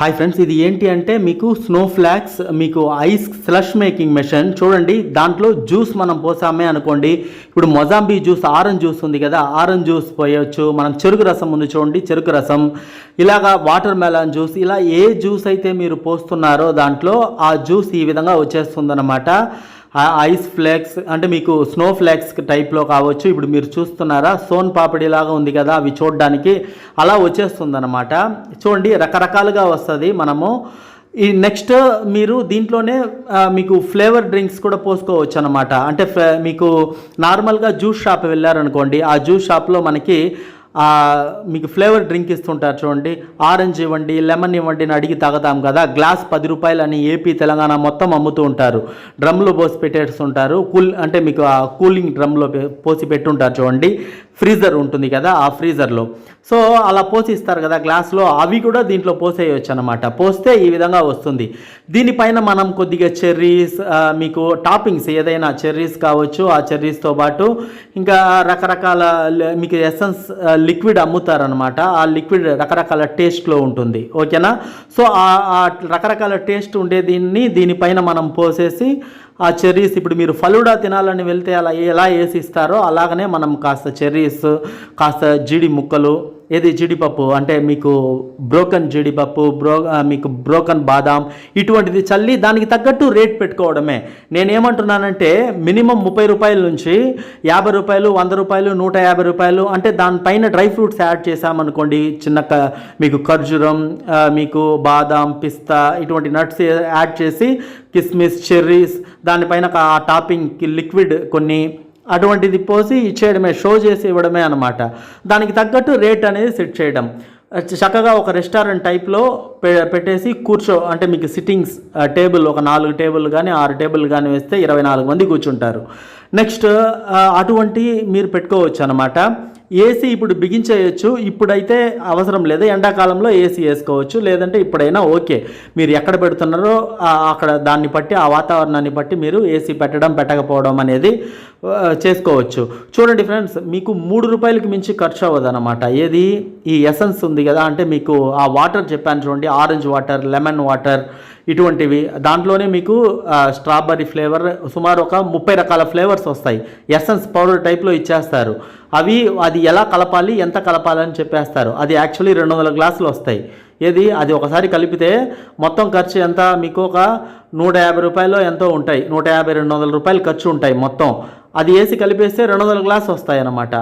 Hi friends ఇది ఏంటి అంటే మీకు స్నో ఫ్లాక్స్ మీకు ఐస్ స్లష్ మేకింగ్ మెషిన్ చూడండి దాంట్లో జ్యూస్ మనం పోసామే అనుకోండి. ఇప్పుడు మొజాంబీ జ్యూస్ ఆరెంజ్ జ్యూస్ ఉంది కదా ఆరెంజ్ జ్యూస్ పోయొచ్చు. మనం చెరుకు రసం ఉంది చూడండి చెరుకు రసం. ఇలాగా వాటర్ మెలాన్ జ్యూస్ ఇలా ఏ జ్యూస్ అయితే మీరు పోస్తున్నారో దాంట్లో ఆ జ్యూస్ ఈ విధంగా వచ్చేస్తుందన్నమాట. ఐస్ ఫ్లేక్స్ అంటే మీకు స్నో ఫ్లేక్స్ టైప్లో కావచ్చు. ఇప్పుడు మీరు చూస్తున్నారా సోన్ పాపిడి లాగా ఉంది కదా అవి చూడడానికి అలా వచ్చేస్తుందన్నమాట. చూడండి రకరకాలుగా వస్తుంది మనము. ఈ నెక్స్ట్ మీరు దీంట్లోనే మీకు ఫ్లేవర్ డ్రింక్స్ కూడా పోసుకోవచ్చు అనమాట అంటే ఫ్లే- మీకు నార్మల్గా జ్యూస్ షాప్ వెళ్ళారనుకోండి ఆ జ్యూస్ షాప్లో మనకి మీకు ఫ్లేవర్ డ్రింక్ ఇస్తుంటారు చూడండి ఆరెంజ్ ఇవ్వండి లెమన్ ఇవ్వండి అని అడిగి తాగుతాం కదా గ్లాస్ పది రూపాయలు అని ఏపీ తెలంగాణ మొత్తం అమ్ముతూ ఉంటారు. డ్రమ్లో పోసి పెట్టేస్తుంటారు కూల్ అంటే మీకు ఆ కూలింగ్ డ్రమ్లో పోసి పెట్టుంటారు చూడండి. ఫ్రీజర్ ఉంటుంది కదా ఆ ఫ్రీజర్లో. సో అలా పోసి ఇస్తారు కదా గ్లాస్లో. అవి కూడా దీంట్లో పోసేయచ్చు అనమాట పోస్తే ఈ విధంగా వస్తుంది. దీనిపైన మనం కొద్దిగా చెర్రీస్ మీకు టాపింగ్స్ ఏదైనా చెర్రీస్ కావచ్చు ఆ చెర్రీస్తో పాటు ఇంకా రకరకాల మీకు ఎసెన్స్ లిక్విడ్ అమ్ముతారనమాట ఆ లిక్విడ్ రకరకాల టేస్ట్లో ఉంటుంది. ఓకేనా? సో ఆ రకరకాల టేస్ట్ ఉండే దీన్ని దీనిపైన మనం పోసేసి ఆ చెర్రీస్ ఇప్పుడు మీరు ఫలూడా తినాలని వెళ్తే అలా ఎలా వేసి ఇస్తారో అలాగనే మనం కాస్త చెర్రీస్ కాస్త జీడి ముక్కలు ఏది జీడిపప్పు? అంటే మీకు బ్రోకన్ జీడిపప్పు బ్రో మీకు బ్రోకన్ బాదాం ఇటువంటిది చల్లి దానికి తగ్గట్టు రేట్ పెట్టుకోవడమే. నేనేమంటున్నానంటే మినిమం ముప్పై రూపాయల నుంచి యాభై రూపాయలు వంద రూపాయలు నూట యాభై రూపాయలు అంటే దానిపైన డ్రై ఫ్రూట్స్ యాడ్ చేసామనుకోండి చిన్న క- మీకు ఖర్జూరం మీకు బాదాం పిస్తా ఇటువంటి నట్స్ యాడ్ చేసి కిస్మిస్ చెర్రీస్ దానిపైన ఒక ఆ టాపింగ్కి లిక్విడ్ కొన్ని అటువంటిది పోసి ఇచ్చేయడమే షో చేసి ఇవ్వడమే అనమాట దానికి తగ్గట్టు రేట్ అనేది సెట్ చేయడం. చక్కగా ఒక రెస్టారెంట్ టైప్లో పె పెట్టేసి కూర్చో అంటే మీకు సిట్టింగ్స్ టేబుల్ ఒక నాలుగు టేబుల్ కానీ ఆరు టేబుల్ కానీ వేస్తే ఇరవై నాలుగు మంది కూర్చుంటారు. నెక్స్ట్ అటువంటి మీరు పెట్టుకోవచ్చు అనమాట ఏసీ ఇప్పుడు బిగించేయచ్చు ఇప్పుడైతే అవసరం లేదు. ఎండాకాలంలో ఏసీ వేసుకోవచ్చు లేదంటే ఇప్పుడైనా ఓకే. మీరు ఎక్కడ పెడుతున్నారో అక్కడ దాన్ని బట్టి ఆ వాతావరణాన్ని బట్టి మీరు ఏసీ పెట్టడం పెట్టకపోవడం అనేది చేసుకోవచ్చు. చూడండి ఫ్రెండ్స్ మీకు మూడు రూపాయలకి మించి ఖర్చు అవ్వదు అనమాట ఏది? ఈ ఎసెన్స్ ఉంది కదా అంటే మీకు ఆ వాటర్ చెప్పాను చూడండి ఆరెంజ్ వాటర్ లెమన్ వాటర్ ఇటువంటివి. దాంట్లోనే మీకు స్ట్రాబెర్రీ ఫ్లేవర్ సుమారు ఒక ముప్పై రకాల ఫ్లేవర్స్ వస్తాయి. ఎసెన్స్ పౌడర్ టైప్లో ఇచ్చేస్తారు. అవి అది ఎలా కలపాలి ఎంత కలపాలని చెప్పేస్తారు. అది యాక్చువల్లీ రెండు వందల గ్లాసులు వస్తాయి. ఏది? అది ఒకసారి కలిపితే మొత్తం ఖర్చు ఎంత? మీకు ఒక నూట యాభై రూపాయలు ఎంతో ఉంటాయి. నూట యాభై రెండు వందల రూపాయలు ఖర్చు ఉంటాయి మొత్తం. అది వేసి కలిపేస్తే రెండు వందల గ్లాస్ వస్తాయి అన్నమాట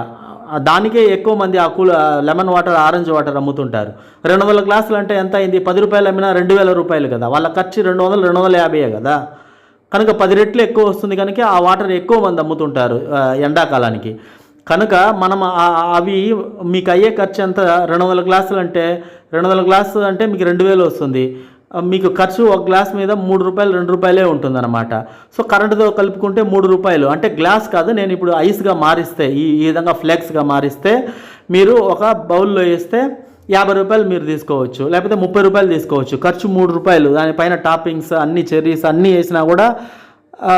దానికే ఎక్కువ మంది ఆ cool lemon water orange water అమ్ముతుంటారు. రెండు వందల గ్లాసులు అంటే ఎంత అయింది? పది రూపాయలు అమ్మినా రెండు వేల రూపాయలు కదా. వాళ్ళ ఖర్చు రెండు వందలు రెండు వందల యాభైయే కదా. కనుక పది రెట్లు ఎక్కువ వస్తుంది కనుక ఆ వాటర్ ఎక్కువ మంది అమ్ముతుంటారు ఎండాకాలానికి. కనుక మనం అవి మీకు అయ్యే ఖర్చు ఎంత? రెండు వందల గ్లాసులు అంటే రెండు వందల గ్లాసు అంటే మీకు రెండు వేలు వస్తుంది. మీకు ఖర్చు ఒక గ్లాస్ మీద మూడు రూపాయలు రెండు రూపాయలే ఉంటుందన్నమాట. సో కరెంటుతో కలుపుకుంటే మూడు రూపాయలు. అంటే గ్లాస్ కాదు నేను ఇప్పుడు ఐస్గా మారిస్తే ఈ ఈ విధంగా ఫ్లెక్స్గా మారిస్తే మీరు ఒక బౌల్లో వేస్తే యాభై రూపాయలు మీరు తీసుకోవచ్చు. లేకపోతే ముప్పై రూపాయలు తీసుకోవచ్చు. ఖర్చు మూడు రూపాయలు. దానిపైన టాపింగ్స్ అన్ని చెర్రీస్ అన్నీ వేసినా కూడా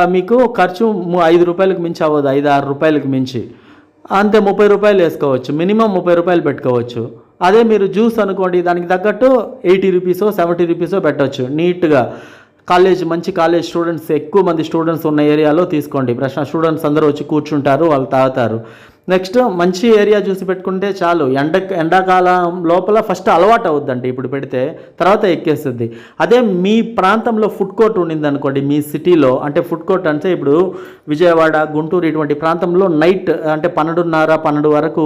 మీకు ఖర్చు ఐదు రూపాయలకు మించి అవ్వదు. ఐదు ఆరు రూపాయలకు మించి. అంతే ముప్పై రూపాయలు వేసుకోవచ్చు. మినిమం ముప్పై రూపాయలు పెట్టుకోవచ్చు. అదే మీరు జ్యూస్ అనుకోండి దానికి తగ్గట్టు ఎయిటీ రూపీసో సెవెంటీ రూపీసో పెట్టవచ్చు నీట్గా కాలేజ్ మంచి కాలేజ్ స్టూడెంట్స్ ఎక్కువ మంది స్టూడెంట్స్ ఉన్న ఏరియాలో తీసుకోండి. ప్రశ్న స్టూడెంట్స్ అందరూ వచ్చి కూర్చుంటారు వాళ్ళు తాగుతారు. నెక్స్ట్ మంచి ఏరియా చూసి పెట్టుకుంటే చాలు. ఎండ ఎండాకాలం లోపల ఫస్ట్ అలవాటు అవుద్దండి ఇప్పుడు పెడితే తర్వాత ఎక్కేస్తుంది. అదే మీ ప్రాంతంలో ఫుడ్ కోర్ట్ ఉండింది అనుకోండి మీ సిటీలో అంటే ఫుడ్ కోర్ట్ అంటే ఇప్పుడు విజయవాడ గుంటూరు ఇటువంటి ప్రాంతంలో నైట్ అంటే పన్నెండున్నర పన్నెండు వరకు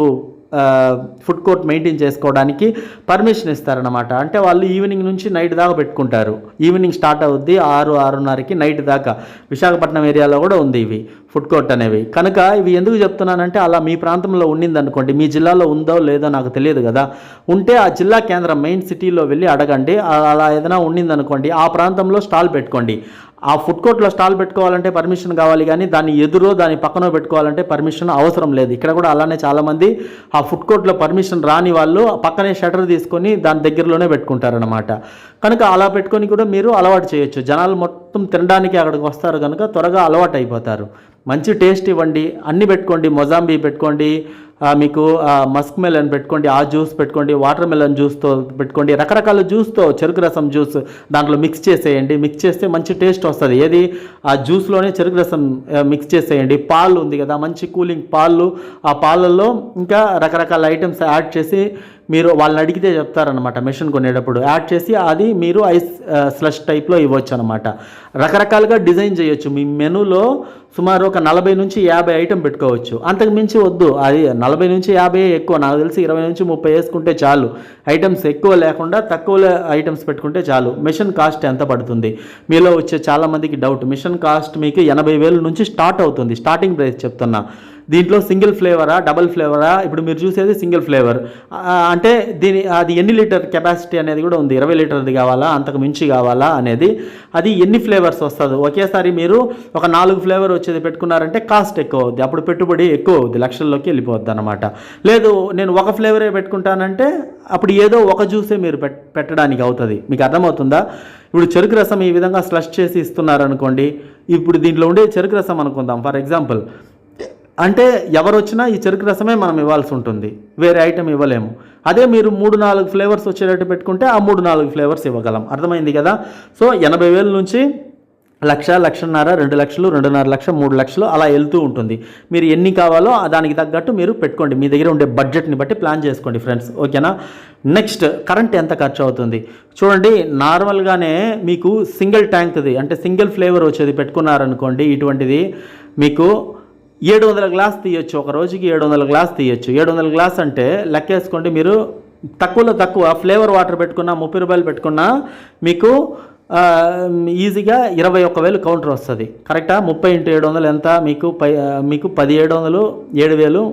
ఫుడ్ కోర్ట్ మెయింటైన్ చేసుకోవడానికి పర్మిషన్ ఇస్తారనమాట అంటే వాళ్ళు ఈవినింగ్ నుంచి నైట్ దాకా పెట్టుకుంటారు. ఈవినింగ్ స్టార్ట్ అవుద్ది ఆరు ఆరున్నరకి నైట్ దాకా. విశాఖపట్నం ఏరియాలో కూడా ఉంది ఇవి ఫుడ్ కోర్ట్ అనేవి. కనుక ఇవి ఎందుకు చెప్తున్నానంటే అలా మీ ప్రాంతంలో ఉండిందనుకోండి మీ జిల్లాలో ఉందో లేదో నాకు తెలియదు కదా. ఉంటే ఆ జిల్లా కేంద్రం మెయిన్ సిటీలో వెళ్ళి అడగండి. అలా ఏదైనా ఉండిందనుకోండి ఆ ప్రాంతంలో స్టాల్ పెట్టుకోండి. ఆ ఫుడ్ కోర్ట్లో స్టాల్ పెట్టుకోవాలంటే పర్మిషన్ కావాలి కానీ దాని ఎదురో దాని పక్కన పెట్టుకోవాలంటే పర్మిషన్ అవసరం లేదు. ఇక్కడ కూడా అలానే చాలామంది ఆ ఫుడ్ కోర్ట్లో పర్మిషన్ రాని వాళ్ళు పక్కనే షటర్ తీసుకొని దాని దగ్గరలోనే పెట్టుకుంటారనమాట కనుక అలా పెట్టుకొని కూడా మీరు అలవాటు చేయొచ్చు. జనాలు మొత్తం తినడానికి అక్కడికి వస్తారు కనుక త్వరగా అలవాటు అయిపోతారు. మంచి టేస్ట్ ఇవ్వండి. అన్నీ పెట్టుకోండి. మొజాంబీ పెట్టుకోండి. మీకు ఆ, మస్క్ మెలన్ పెట్టుకోండి ఆ జ్యూస్ పెట్టుకోండి వాటర్ మెలన్ జ్యూస్తో పెట్టుకోండి రకరకాల జ్యూస్తో చెరుకు రసం జ్యూస్ దాంట్లో మిక్స్ చేసేయండి. మిక్స్ చేస్తే మంచి టేస్ట్ వస్తుంది. ఏది? ఆ జ్యూస్లోనే చెరుకు రసం మిక్స్ చేసేయండి. పాలు ఉంది కదా మంచి కూలింగ్ పాలు. ఆ పాలల్లో ఇంకా రకరకాల ఐటమ్స్ యాడ్ చేసి మీరు వాళ్ళని అడిగితే చెప్తారనమాట మెషిన్ కొనేటప్పుడు. యాడ్ చేసి అది మీరు ఐస్ స్లష్ uh, టైప్లో ఇవ్వచ్చు అనమాట రకరకాలుగా డిజైన్ చేయొచ్చు. మీ మెనూలో సుమారు ఒక నలభై నుంచి యాభై ఐటెం పెట్టుకోవచ్చు. అంతకు మించి వద్దు. అది నలభై నుంచి యాభై ఎక్కువ. నాకు తెలిసి ఇరవై నుంచి ముప్పై వేసుకుంటే చాలు. ఐటమ్స్ ఎక్కువ లేకుండా తక్కువ ఐటమ్స్ పెట్టుకుంటే చాలు. మిషన్ కాస్ట్ ఎంత పడుతుంది? మీలో వచ్చే చాలామందికి డౌట్ మిషన్ కాస్ట్ మీకు ఎనభై వేల నుంచి స్టార్ట్ అవుతుంది. స్టార్టింగ్ ప్రైస్ చెప్తున్నా. దీంట్లో సింగిల్ ఫ్లేవరా డబల్ ఫ్లేవరా? ఇప్పుడు మీరు చూసేది సింగిల్ ఫ్లేవర్. అంటే దీని అది ఎన్ని లీటర్ కెపాసిటీ అనేది కూడా ఉంది. ఇరవై లీటర్ది కావాలా? అంతకు మించి కావాలా అనేది. అది ఎన్ని ఫ్లేవర్స్ వస్తుంది? ఒకేసారి మీరు ఒక నాలుగు ఫ్లేవర్ వచ్చేది పెట్టుకున్నారంటే కాస్ట్ ఎక్కువ అవుద్ది. అప్పుడు పెట్టుబడి ఎక్కువ అవుద్ది. లక్షల్లోకి వెళ్ళిపోద్ది అనమాట లేదు నేను ఒక ఫ్లేవరే పెట్టుకుంటానంటే అప్పుడు ఏదో ఒక జ్యూసే మీరు పెట్టడానికి అవుతుంది. మీకు అర్థమవుతుందా? ఇప్పుడు చెరుకు రసం ఈ విధంగా స్లష్ చేసి ఇస్తున్నారు అనుకోండి ఇప్పుడు దీంట్లో ఉండే చెరుకు రసం అనుకుందాం. ఫర్ ఎగ్జాంపుల్ అంటే ఎవరు వచ్చినా ఈ చెరుకు రసమే మనం ఇవ్వాల్సి ఉంటుంది. వేరే ఐటెం ఇవ్వలేము. అదే మీరు మూడు నాలుగు ఫ్లేవర్స్ వచ్చేటట్టు పెట్టుకుంటే ఆ మూడు నాలుగు ఫ్లేవర్స్ ఇవ్వగలం. అర్థమైంది కదా? సో ఎనభై వేల నుంచి లక్ష లక్షన్నర రెండు లక్షలు రెండున్నర లక్ష మూడు లక్షలు అలా వెళ్తూ ఉంటుంది. మీరు ఎన్ని కావాలో దానికి తగ్గట్టు మీరు పెట్టుకోండి. మీ దగ్గర ఉండే బడ్జెట్ని బట్టి ప్లాన్ చేసుకోండి ఫ్రెండ్స్ ఓకేనా? నెక్స్ట్ కరెంట్ ఎంత ఖర్చు అవుతుంది? చూడండి నార్మల్గానే మీకు సింగిల్ ట్యాంక్ది అంటే సింగిల్ ఫ్లేవర్ వచ్చేది పెట్టుకున్నారనుకోండి ఇటువంటిది మీకు ఏడు వందల గ్లాస్ తీయొచ్చు ఒక రోజుకి ఏడు వందల గ్లాస్ తీయొచ్చు. ఏడు వందల గ్లాస్ అంటే లెక్కేసుకోండి మీరు తక్కువలో తక్కువ ఫ్లేవర్ వాటర్ పెట్టుకున్నా ముప్పై రూపాయలు పెట్టుకున్నా మీకు ఈజీగా ఇరవై ఒక్క వేలు కౌంటర్ వస్తుంది. కరెక్టా? ముప్పై ఇంటూ ఏడు వందలు ఎంత? మీకు పై మీకు మీకు పదిహేడు వందలు ఏడు వేలు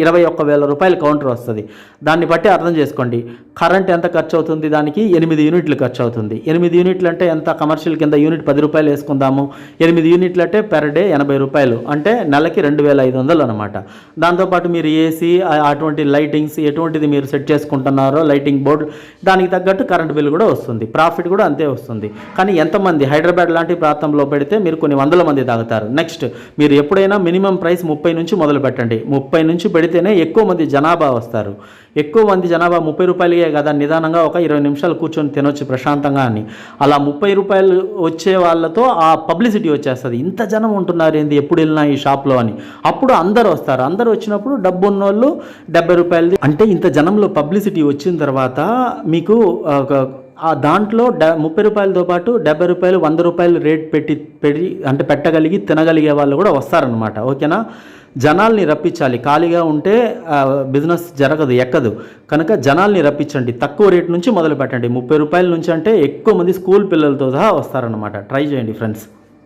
ఇరవై ఒక్క వేల రూపాయల కౌంటర్ వస్తుంది. దాన్ని బట్టి అర్థం చేసుకోండి. కరెంట్ ఎంత ఖర్చు అవుతుంది దానికి? ఎనిమిది యూనిట్లు ఖర్చు అవుతుంది ఎనిమిది యూనిట్లు అంటే ఎంత? కమర్షియల్ కింద యూనిట్ పది రూపాయలు వేసుకుందాము. ఎనిమిది యూనిట్లు అంటే పెర్ డే ఎనభై రూపాయలు. అంటే నెలకి రెండు వేల ఐదు వందలు అనమాట దాంతోపాటు మీరు ఏసీ అటువంటి లైటింగ్స్ ఎటువంటిది మీరు సెట్ చేసుకుంటున్నారో లైటింగ్ బోర్డు దానికి తగ్గట్టు కరెంట్ బిల్ కూడా వస్తుంది. ప్రాఫిట్ కూడా అంతే వస్తుంది. కానీ ఎంతమంది హైదరాబాద్ లాంటి ప్రాంతంలో పెడితే మీరు కొన్ని వందల మంది తాగుతారు. నెక్స్ట్ మీరు ఎప్పుడైనా మినిమం ప్రైస్ ముప్పై నుంచి మొదలు పెట్టండి. ముప్పై నుంచి పెడితేనే ఎక్కువ మంది జనాభా వస్తారు. ఎక్కువ మంది జనాభా ముప్పై రూపాయలకే కదా నిదానంగా ఒక ఇరవై నిమిషాలు కూర్చొని తినొచ్చు ప్రశాంతంగా అని. అలా ముప్పై రూపాయలు వచ్చే వాళ్ళతో ఆ పబ్లిసిటీ వచ్చేస్తుంది. ఇంత జనం ఉంటున్నారు ఏంది ఎప్పుడు వెళ్ళినా ఈ షాప్లో అని. అప్పుడు అందరు వస్తారు. అందరు వచ్చినప్పుడు డబ్బు ఉన్నోళ్ళు డెబ్బై రూపాయలది. అంటే ఇంత జనంలో పబ్లిసిటీ వచ్చిన తర్వాత మీకు ఒక ఆ దాంట్లో డె ముప్పై రూపాయలతో పాటు డెబ్బై రూపాయలు వంద రూపాయలు రేట్ పెట్టి పెట్టి అంటే పెట్టగలిగి తినగలిగే వాళ్ళు కూడా వస్తారనమాట ఓకేనా? జనాల్ని రప్పించాలి. ఖాళీగా ఉంటే బిజినెస్ జరగదు ఎక్కదు. కనుక జనాల్ని రప్పించండి. తక్కువ రేట్ నుంచి మొదలు పెట్టండి. ముప్పై రూపాయల నుంచి అంటే ఎక్కువ మంది స్కూల్ పిల్లలతో సహా వస్తారనమాట ట్రై చేయండి ఫ్రెండ్స్.